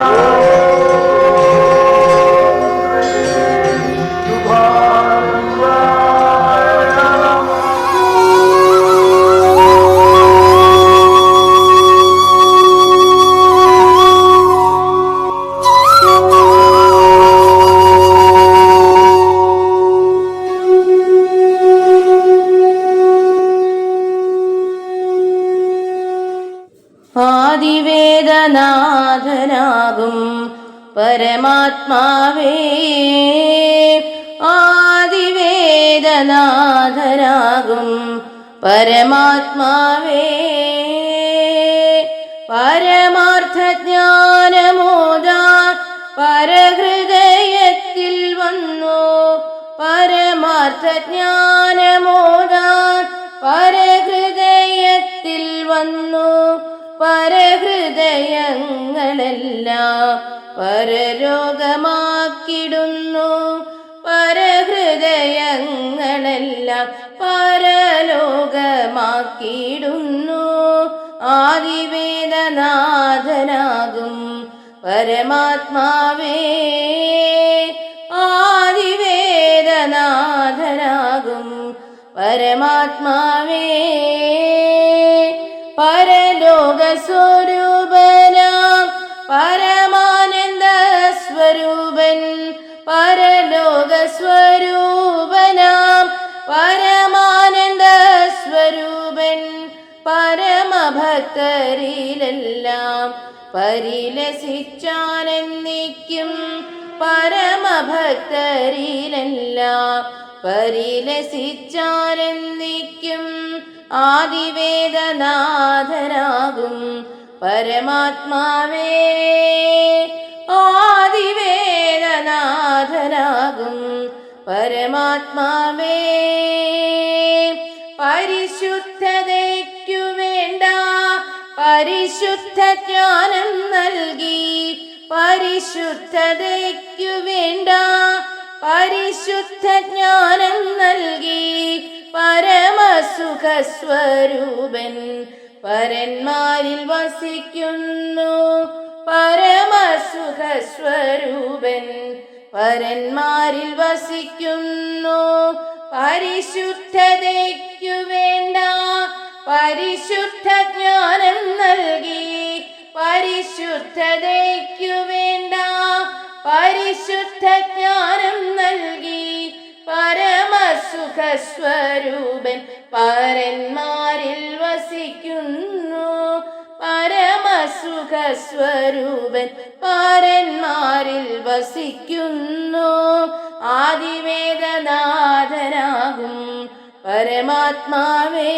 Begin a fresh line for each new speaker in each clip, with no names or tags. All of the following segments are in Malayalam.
Oh! ആദിവേദനാഥനാകും പരമാത്മാവേ. ആദിവേദനാഥനാകും പരമാത്മാവേ. പരമാർത്ഥജ്ഞാനമോദാ പരഹൃദയത്തിൽ വന്നു. പരമാർത്ഥജ്ഞാനമോദാ പരഹൃദയത്തിൽ വന്നു. പരഹൃദയങ്ങളെല്ലാം പരരോഗമാക്കിടുന്നു. പരഹൃദയങ്ങളെല്ലാം പരലോകമാക്കിയിടുന്നു. ആദിവേദനാഥനാകും പരമാത്മാവേ. ആദിവേദനാഥനാകും പരമാത്മാവേ. പരലോക സ്വരൂപനാം. പരമാനന്ദ സ്വരൂപൻ പരലോക സ്വരൂപനാം. പരമാനന്ദ സ്വരൂപൻ പരമഭക്തരിലെല്ലാം. പരിലസിച്ചാനെന്നിക്കും പരമഭക്തരിലെല്ലാം. പരിലസിച്ചാനെന്നിക്കും ആദിവേദനാഥനാകും പരമാത്മാവേ. ആദിവേദനാഥനാകും പരമാത്മാവേ. പരിശുദ്ധതയ്ക്കു വേണ്ട പരിശുദ്ധ ജ്ഞാനം നൽകി പരിശുദ്ധതയ്ക്കു വേണ്ട പരിശുദ്ധ ജ്ഞാനം നൽകി പരമസുഖസ്വരൂപൻ പരന്മാരിൽ വസിക്കുന്നു. പരമസുഖസ്വരൂപൻ പരന്മാരിൽ വസിക്കുന്നു. പരിശുദ്ധതയ്ക്കു വേണ്ട പരിശുദ്ധ ജ്ഞാനം നൽകി പരിശുദ്ധതയ്ക്കു വേണ്ട പരിശുദ്ധ ജ്ഞാനം നൽകി പരമസുഖസ്വരൂപൻ പരന്മാരിൽ വസിക്കുന്നു. പരമസുഖസ്വരൂപൻ പരന്മാരിൽ വസിക്കുന്നു. ആദിവേദനാഥനാകും പരമാത്മാവേ.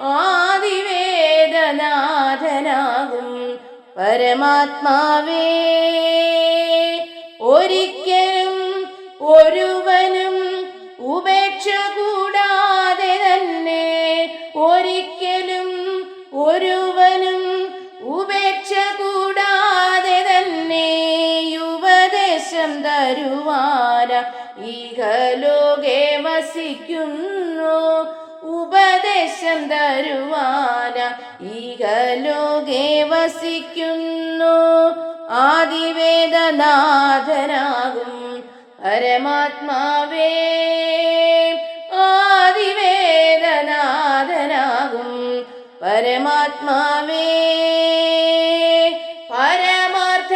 ആദിവേദനാഥനാകും പരമാത്മാവേ ഒരിക്കലും ഒരുവനും ഉപേക്ഷ കൂടാതെ തന്നെ ഒരിക്കലും ഒരുവനും ഉപേക്ഷ കൂടാതെ തന്നെ ഉപദേശം തരുവാന ഈഹലോകെ വസിക്കുന്നു. ഉപദേശം തരുവാന ഈഹലോകെ വസിക്കുന്നു. ആദിവേദനാഥനാകും പരമാത്മാവേ. ആദിവേദനാഥനാകും പരമാത്മാവേ. പരമാർത്ഥ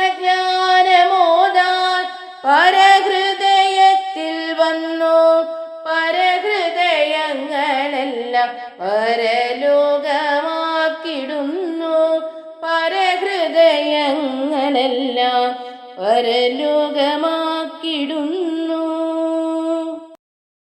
പരഹൃദയങ്ങളെല്ലാം പരലോകമാക്കിടുന്നു പരഹൃദയങ്ങളെല്ലാം പരലോകമാക്കിടുന്നു.